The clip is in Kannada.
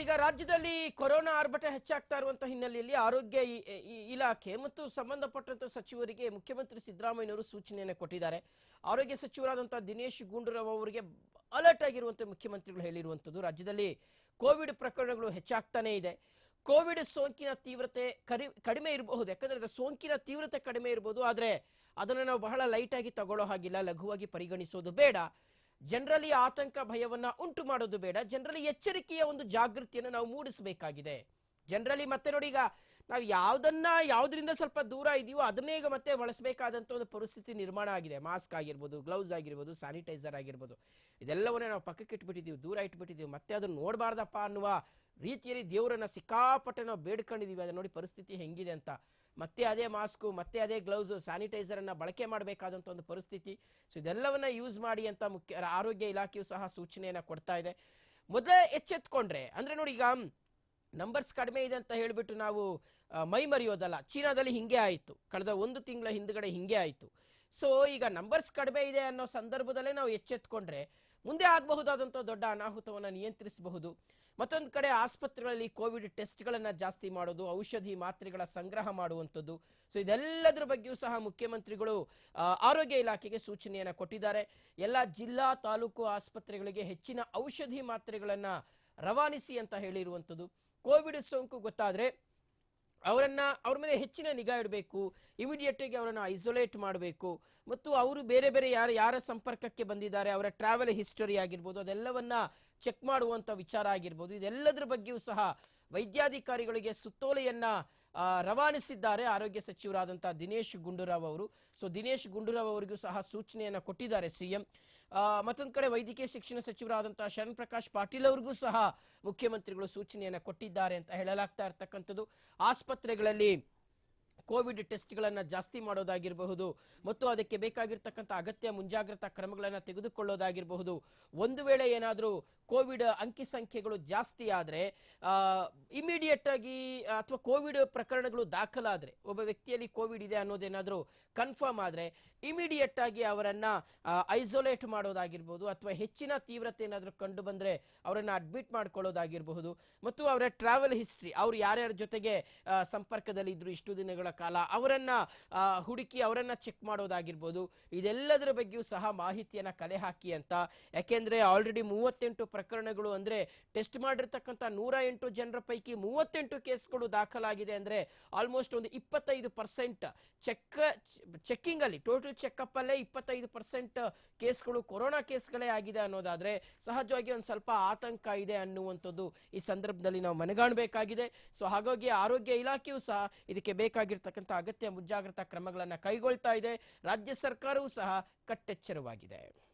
ಈಗ ರಾಜ್ಯದಲ್ಲಿ ಕೊರೋನಾ ಆರ್ಭಟ ಹೆಚ್ಚಾಗ್ತಾ ಇರುವಂತಹ ಹಿನ್ನೆಲೆಯಲ್ಲಿ ಆರೋಗ್ಯ ಇಲಾಖೆ ಮತ್ತು ಸಂಬಂಧಪಟ್ಟಂತ ಸಚಿವರಿಗೆ ಮುಖ್ಯಮಂತ್ರಿ ಸಿದ್ದರಾಮಯ್ಯನವರು ಸೂಚನೆಯನ್ನು ಕೊಟ್ಟಿದ್ದಾರೆ. ಆರೋಗ್ಯ ಸಚಿವರಾದಂತಹ ದಿನೇಶ್ ಗುಂಡೂರಾವ್ ಅವರಿಗೆ ಅಲರ್ಟ್ ಆಗಿರುವಂತೆ ಮುಖ್ಯಮಂತ್ರಿಗಳು ಹೇಳಿರುವಂಥದ್ದು ರಾಜ್ಯದಲ್ಲಿ ಕೋವಿಡ್ ಪ್ರಕರಣಗಳು ಹೆಚ್ಚಾಗ್ತಾನೇ ಇದೆ. ಕೋವಿಡ್ ಸೋಂಕಿನ ತೀವ್ರತೆ ಕಡಿಮೆ ಇರಬಹುದು. ಯಾಕಂದ್ರೆ ಸೋಂಕಿನ ತೀವ್ರತೆ ಕಡಿಮೆ ಇರಬಹುದು. ಆದರೆ ಅದನ್ನು ನಾವು ಬಹಳ ಲೈಟ್ ಆಗಿ ತಗೊಳ್ಳೋ ಹಾಗಿಲ್ಲ. ಲಘುವಾಗಿ ಪರಿಗಣಿಸೋದು ಬೇಡ. ಜನರಲ್ಲಿ ಆತಂಕ, ಭಯವನ್ನ ಉಂಟು ಮಾಡೋದು ಬೇಡ. ಜನರಲ್ಲಿ ಎಚ್ಚರಿಕೆಯ ಒಂದು ಜಾಗೃತಿಯನ್ನು ನಾವು ಮೂಡಿಸಬೇಕಾಗಿದೆ. ಜನರಲ್ಲಿ ಮತ್ತೆ ನೋಡಿ ಈಗ ನಾವು ಯಾವ್ದನ್ನ ಯಾವುದರಿಂದ ಸ್ವಲ್ಪ ದೂರ ಇದೆಯೋ ಅದನ್ನೇ ಈಗ ಮತ್ತೆ ಬಳಸಬೇಕಾದಂತ ಒಂದು ಪರಿಸ್ಥಿತಿ ನಿರ್ಮಾಣ ಆಗಿದೆ. ಮಾಸ್ಕ್ ಆಗಿರ್ಬೋದು ಗ್ಲೌಸ್ ಆಗಿರ್ಬೋದು ಸ್ಯಾನಿಟೈಸರ್ ಆಗಿರ್ಬೋದು. ಇದೆಲ್ಲವನ್ನೇ ನಾವು ಪಕ್ಕಕ್ಕೆ ಇಟ್ಬಿಟ್ಟಿದೀವಿ, ದೂರ ಇಟ್ಬಿಟ್ಟಿದೀವಿ. ಮತ್ತೆ ಅದನ್ನ ನೋಡಬಾರ್ದಪ್ಪ ಅನ್ನುವ ರೀತಿಯಲ್ಲಿ ದೇವರನ್ನ ಸಿಕ್ಕಾಪಟ್ಟೆ ನಾವು ಬೇಡ್ಕೊಂಡಿದೀವಿ. ಅದನ್ನ ನೋಡಿ ಪರಿಸ್ಥಿತಿ ಹೆಂಗಿದೆ ಅಂತ. ಮತ್ತೆ ಅದೇ ಮಾಸ್ಕು, ಮತ್ತೆ ಅದೇ ಗ್ಲೌಸ್ ಸ್ಯಾನಿಟೈಸರ್ ಅನ್ನ ಬಳಕೆ ಮಾಡಬೇಕಾದಂತ ಒಂದು ಪರಿಸ್ಥಿತಿ. ಸೊ ಇದೆಲ್ಲವನ್ನ ಯೂಸ್ ಮಾಡಿ ಅಂತ ಮುಖ್ಯ, ಆರೋಗ್ಯ ಇಲಾಖೆಯು ಸಹ ಸೂಚನೆಯನ್ನ ಕೊಡ್ತಾ ಇದೆ. ಮೊದಲೇ ಎಚ್ಚೆತ್ಕೊಂಡ್ರೆ, ಅಂದ್ರೆ ನೋಡಿ ಈಗ ನಂಬರ್ಸ್ ಕಡಿಮೆ ಇದೆ ಅಂತ ಹೇಳಿಬಿಟ್ಟು ನಾವು ಮೈ ಮರೆಯೋದಲ್ಲ. ಚೀನಾದಲ್ಲಿ ಹಿಂಗೆ ಆಯಿತು. ಕಳೆದ ಒಂದು ತಿಂಗಳ ಹಿಂದ್ಗಡೆ ಹಿಂಗೆ ಆಯಿತು. ಸೊ ಈಗ ನಂಬರ್ಸ್ ಕಡಿಮೆ ಇದೆ ಅನ್ನೋ ಸಂದರ್ಭದಲ್ಲೇ ನಾವು ಎಚ್ಚೆತ್ಕೊಂಡ್ರೆ ಮುಂದೆ ಆಗಬಹುದಾದಂಥ ದೊಡ್ಡ ಅನಾಹುತವನ್ನು ನಿಯಂತ್ರಿಸಬಹುದು. ಮತ್ತೊಂದು ಕಡೆ ಆಸ್ಪತ್ರೆಗಳಲ್ಲಿ ಕೋವಿಡ್ ಟೆಸ್ಟ್ಗಳನ್ನು ಜಾಸ್ತಿ ಮಾಡೋದು, ಔಷಧಿ ಮಾತ್ರೆಗಳ ಸಂಗ್ರಹ ಮಾಡುವಂಥದ್ದು. ಸೊ, ಇದೆಲ್ಲದರ ಬಗ್ಗೆಯೂ ಸಹ ಮುಖ್ಯಮಂತ್ರಿಗಳು ಆರೋಗ್ಯ ಇಲಾಖೆಗೆ ಸೂಚನೆಯನ್ನು ಕೊಟ್ಟಿದ್ದಾರೆ. ಎಲ್ಲ ಜಿಲ್ಲಾ, ತಾಲೂಕು ಆಸ್ಪತ್ರೆಗಳಿಗೆ ಹೆಚ್ಚಿನ ಔಷಧಿ ಮಾತ್ರೆಗಳನ್ನು ರವಾನಿಸಿ ಅಂತ ಹೇಳಿರುವಂಥದ್ದು. ಕೋವಿಡ್ ಸೋಂಕು ಗೊತ್ತಾದರೆ ಅವರನ್ನ ಅವ್ರ ಮೇಲೆ ಹೆಚ್ಚಿನ ನಿಗಾ ಇಡಬೇಕು ಇಮಿಡಿಯೇಟ್ ಆಗಿ ಅವರನ್ನ ಐಸೋಲೇಟ್ ಮಾಡಬೇಕು ಮತ್ತು ಅವರು ಬೇರೆ ಬೇರೆ ಯಾರು, ಯಾರ ಸಂಪರ್ಕಕ್ಕೆ ಬಂದಿದ್ದಾರೆ, ಅವರ ಟ್ರಾವೆಲ್ ಹಿಸ್ಟರಿ ಆಗಿರ್ಬೋದು, ಅದೆಲ್ಲವನ್ನ ಚೆಕ್ ಮಾಡುವಂತ ವಿಚಾರ ಆಗಿರ್ಬೋದು. ಇದೆಲ್ಲದರ ಬಗ್ಗೆಯೂ ಸಹ ವೈದ್ಯಾಧಿಕಾರಿಗಳಿಗೆ ಸುತ್ತೋಲೆಯನ್ನ ರವಾನಿಸಿದ್ದಾರೆ ಆರೋಗ್ಯ ಸಚಿವರಾದಂಥ ದಿನೇಶ್ ಗುಂಡೂರಾವ್ ಅವರು. ಸೊ, ದಿನೇಶ್ ಗುಂಡೂರಾವ್ ಅವರಿಗೂ ಸಹ ಸೂಚನೆಯನ್ನ ಕೊಟ್ಟಿದ್ದಾರೆ ಸಿಎಂ. ಮತ್ತೊಂದು ಕಡೆ ವೈದ್ಯಕೀಯ ಶಿಕ್ಷಣ ಸಚಿವರಾದಂಥ ಶರಣ್ ಪ್ರಕಾಶ್ ಪಾಟೀಲ್ ಅವರಿಗೂ ಸಹ ಮುಖ್ಯಮಂತ್ರಿಗಳು ಸೂಚನೆಯನ್ನ ಕೊಟ್ಟಿದ್ದಾರೆ ಅಂತ ಹೇಳಲಾಗ್ತಾ ಇರ್ತಕ್ಕಂಥದ್ದು. ಆಸ್ಪತ್ರೆಗಳಲ್ಲಿ ಕೋವಿಡ್ ಟೆಸ್ಟ್ಗಳನ್ನು ಜಾಸ್ತಿ ಮಾಡೋದಾಗಿರಬಹುದು ಮತ್ತು ಅದಕ್ಕೆ ಬೇಕಾಗಿರ್ತಕ್ಕಂಥ ಅಗತ್ಯ ಮುಂಜಾಗ್ರತಾ ಕ್ರಮಗಳನ್ನು ತೆಗೆದುಕೊಳ್ಳೋದಾಗಿರಬಹುದು. ಒಂದು ವೇಳೆ ಏನಾದರೂ ಕೋವಿಡ್ ಅಂಕಿ ಸಂಖ್ಯೆಗಳು ಜಾಸ್ತಿ ಆದರೆ ಇಮಿಡಿಯೇಟ್ ಆಗಿ ಅಥವಾ ಕೋವಿಡ್ ಪ್ರಕರಣಗಳು ದಾಖಲಾದರೆ, ಒಬ್ಬ ವ್ಯಕ್ತಿಯಲ್ಲಿ ಕೋವಿಡ್ ಇದೆ ಅನ್ನೋದೇನಾದರೂ ಕನ್ಫರ್ಮ್ ಆದರೆ ಇಮಿಡಿಯೇಟ್ ಆಗಿ ಅವರನ್ನು ಐಸೋಲೇಟ್ ಮಾಡೋದಾಗಿರ್ಬೋದು ಅಥವಾ ಹೆಚ್ಚಿನ ತೀವ್ರತೆ ಏನಾದರೂ ಕಂಡು ಬಂದರೆ ಅವರನ್ನು ಅಡ್ಮಿಟ್ ಮಾಡ್ಕೊಳ್ಳೋದಾಗಿರಬಹುದು. ಮತ್ತು ಅವರ ಟ್ರಾವೆಲ್ ಹಿಸ್ಟ್ರಿ ಅವರು ಯಾರ್ಯಾರ ಜೊತೆಗೆ ಸಂಪರ್ಕದಲ್ಲಿದ್ದರು ಇಷ್ಟು ದಿನಗಳ ಕಾಲ ಅವರನ್ನ ಹುಡುಕಿ ಅವರನ್ನ ಚೆಕ್ ಮಾಡೋದಾಗಿರ್ಬೋದು, ಇದೆಲ್ಲದರ ಬಗ್ಗೆಯೂ ಸಹ ಮಾಹಿತಿಯನ್ನ ಕಲೆ ಹಾಕಿ ಅಂತ. ಯಾಕೆಂದ್ರೆ ಆಲ್ರೆಡಿ ಮೂವತ್ತೆಂಟು ಪ್ರಕರಣಗಳು ಅಂದ್ರೆ ಟೆಸ್ಟ್ ಮಾಡಿರ್ತಕ್ಕಂಥ ನೂರ ಎಂಟು ಜನರ ಪೈಕಿ ಮೂವತ್ತೆಂಟು ಕೇಸ್ಗಳು ದಾಖಲಾಗಿದೆ ಅಂದ್ರೆ ಆಲ್ಮೋಸ್ಟ್ ಒಂದು ಇಪ್ಪತ್ತೈದು ಪರ್ಸೆಂಟ್ ಚೆಕ್ ಚೆಕ್ಕಿಂಗ್ ಅಲ್ಲಿ ಟೋಟಲ್ ಚೆಕ್ಅಪ್ ಅಲ್ಲೇ ಇಪ್ಪತ್ತೈದು ಪರ್ಸೆಂಟ್ ಕೇಸ್ಗಳು, ಕೊರೋನಾ ಕೇಸ್ಗಳೇ ಆಗಿದೆ ಅನ್ನೋದಾದ್ರೆ ಸಹಜವಾಗಿ ಒಂದು ಸ್ವಲ್ಪ ಆತಂಕ ಇದೆ ಅನ್ನುವಂಥದ್ದು ಈ ಸಂದರ್ಭದಲ್ಲಿ ನಾವು ಮನಗಾಣಬೇಕಾಗಿದೆ. ಸೊ ಹಾಗಾಗಿ ಆರೋಗ್ಯ ಇಲಾಖೆಯೂ ಸಹ ಇದಕ್ಕೆ ಬೇಕಾಗಿರ್ತಕ್ಕಂಥ ಅಗತ್ಯ ಮುಂಜಾಗ್ರತಾ ಕ್ರಮಗಳನ್ನು ಕೈಗೊಳ್ತಾ ಇದೆ. ರಾಜ್ಯ ಸರ್ಕಾರವೂ ಸಹ ಕಟ್ಟೆಚ್ಚರವಾಗಿದೆ.